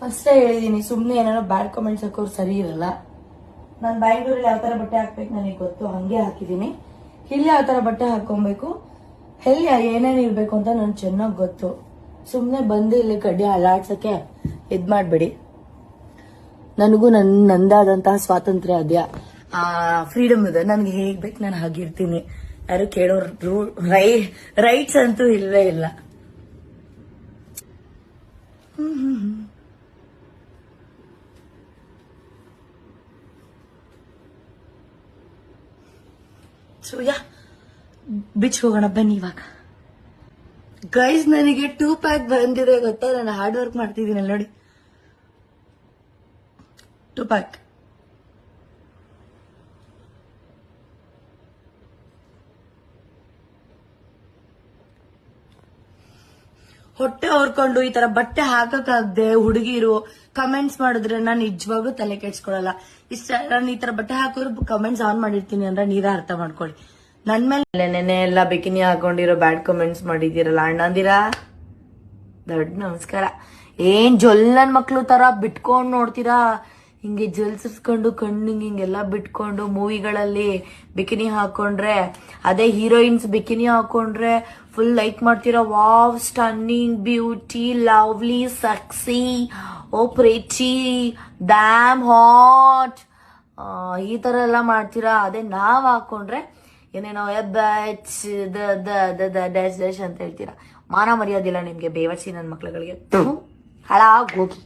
ಫಸ್ಟೇ ಹೇಳಿದೀನಿ ಸುಮ್ಮನೆ ಏನಾರೋ ಬ್ಯಾಡ್ ಕಾಮೆಂಟ್ಸ್ ಹಾಕೋರು ಸರಿ ಇರಲ್ಲ. ನಾನು ಬ್ಯಾಂಗ್ಳೂರಲ್ಲಿ ಯಾವ ತರ ಬಟ್ಟೆ ಹಾಕ್ಬೇಕು ನನಗೆ ಗೊತ್ತು, ಹಂಗೆ ಹಾಕಿದೀನಿ. ಇಲ್ಲಿ ಯಾವ ತರ ಬಟ್ಟೆ ಹಾಕೊಬೇಕು ಎಲ್ಲಿ ಏನೇನು ಇರ್ಬೇಕು ಅಂತ ನಾನು ಚೆನ್ನಾಗಿ ಗೊತ್ತು. ಸುಮ್ಮನೆ ಬಂದು ಇಲ್ಲಿ ಕಡ್ಡಿ ಅಲಾಡ್ಸಕ್ಕೆ ಇದ್ ಮಾಡ್ಬೇಡಿ. ನನಗೂ ನನ್ನ ನಂದಾದಂತಹ ಸ್ವಾತಂತ್ರ್ಯ ಅದ್ಯಾ. ಆ ಫ್ರೀಡಮ್ ಇದೆ. ನನ್ಗೆ ಹೇಗ್ ಬೇಕು ನಾನು ಹಾಗಿರ್ತೀನಿ. ಯಾರು ಕೇಳೋ ರೂಲ್ ರೈ ರೈಟ್ಸ್ ಅಂತೂ ಇಲ್ಲವೇ ಇಲ್ಲ. ಸೊ ಯಾ ಬಿಚ್ ಹೋಗೋಣ, ಬನ್ನಿ ಇವಾಗ. ಗೈಸ್ ನನಗೆ ಟೂ ಪ್ಯಾಕ್ ಬಂದಿದೆ, ಗೊತ್ತಾ? ನಾನು ಹಾರ್ಡ್ ವರ್ಕ್ ಮಾಡ್ತಿದ್ದೀನಿ ನೋಡಿ. ಟೂ ಪ್ಯಾಕ್ ಹೊಟ್ಟೆ ಹೊರ್ಕೊಂಡು ಈ ತರ ಬಟ್ಟೆ ಹಾಕಕ್ಕಾಗ್ದೆ ಹುಡುಗಿರು ಕಮೆಂಟ್ಸ್ ಮಾಡಿದ್ರೆ ನಾನು ನಿಜವಾಗ್ಲೂ ತಲೆ ಕೆಡ್ಸ್ಕೊಳಲ್ಲ. ಇಷ್ಟ ನಾನು ಈ ತರ ಬಟ್ಟೆ ಹಾಕೋರು ಕಮೆಂಟ್ಸ್ ಆನ್ ಮಾಡಿರ್ತೀನಿ ಅಂದ್ರೆ ನೀರ ಅರ್ಥ ಮಾಡ್ಕೊಳ್ಳಿ. ನನ್ ಮೇಲೆ ನೆನೆ ಎಲ್ಲ ಬಿಕಿನಿ ಹಾಕೊಂಡಿರೋ ಬ್ಯಾಡ್ ಕಮೆಂಟ್ಸ್ ಮಾಡಿದಿರಲ್ಲ ಅಣ್ಣಂದಿರಾ? ದೊಡ್ಡ ನಮಸ್ಕಾರ. ಏನ್ ಜೊಲ್ಲನ್ ಮಕ್ಳು ತರ ಬಿಟ್ಕೊಂಡು ನೋಡ್ತೀರಾ? ಹಿಂಗೆ ಜಲ್ಸಿಸ್ಕೊಂಡು ಕಣ್ಣು ಹಿಂಗೆಲ್ಲ ಬಿಟ್ಕೊಂಡು ಮೂವಿಗಳಲ್ಲಿ ಬಿಕಿನಿ ಹಾಕೊಂಡ್ರೆ, ಅದೇ ಹೀರೋಯಿನ್ಸ್ ಬಿಕಿನಿ ಹಾಕೊಂಡ್ರೆ ಫುಲ್ ಲೈಕ್ ಮಾಡ್ತೀರಾ? Wow stunning beauty lovely sexy oh pretty damn hot ಈ ಥರ ಎಲ್ಲ ಮಾಡ್ತೀರಾ? ಅದೇ ನಾವು ಹಾಕೊಂಡ್ರೆ ಏನೇನೋ ಎಬ್ಬಚ್ ದ ದ ದ ಡ್ಯಾಶ್ ಡ್ಯಾಶ್ ಅಂತ ಹೇಳ್ತೀರಾ. ಮಾನ ಮರ್ಯಾದಿಲ್ಲ ನಿಮಗೆ ಬೇವಚಿ ನನ್ನ ಮಕ್ಳುಗಳಿಗೆ. ಹಾಳಾಗ್ ಹೋಗಿ.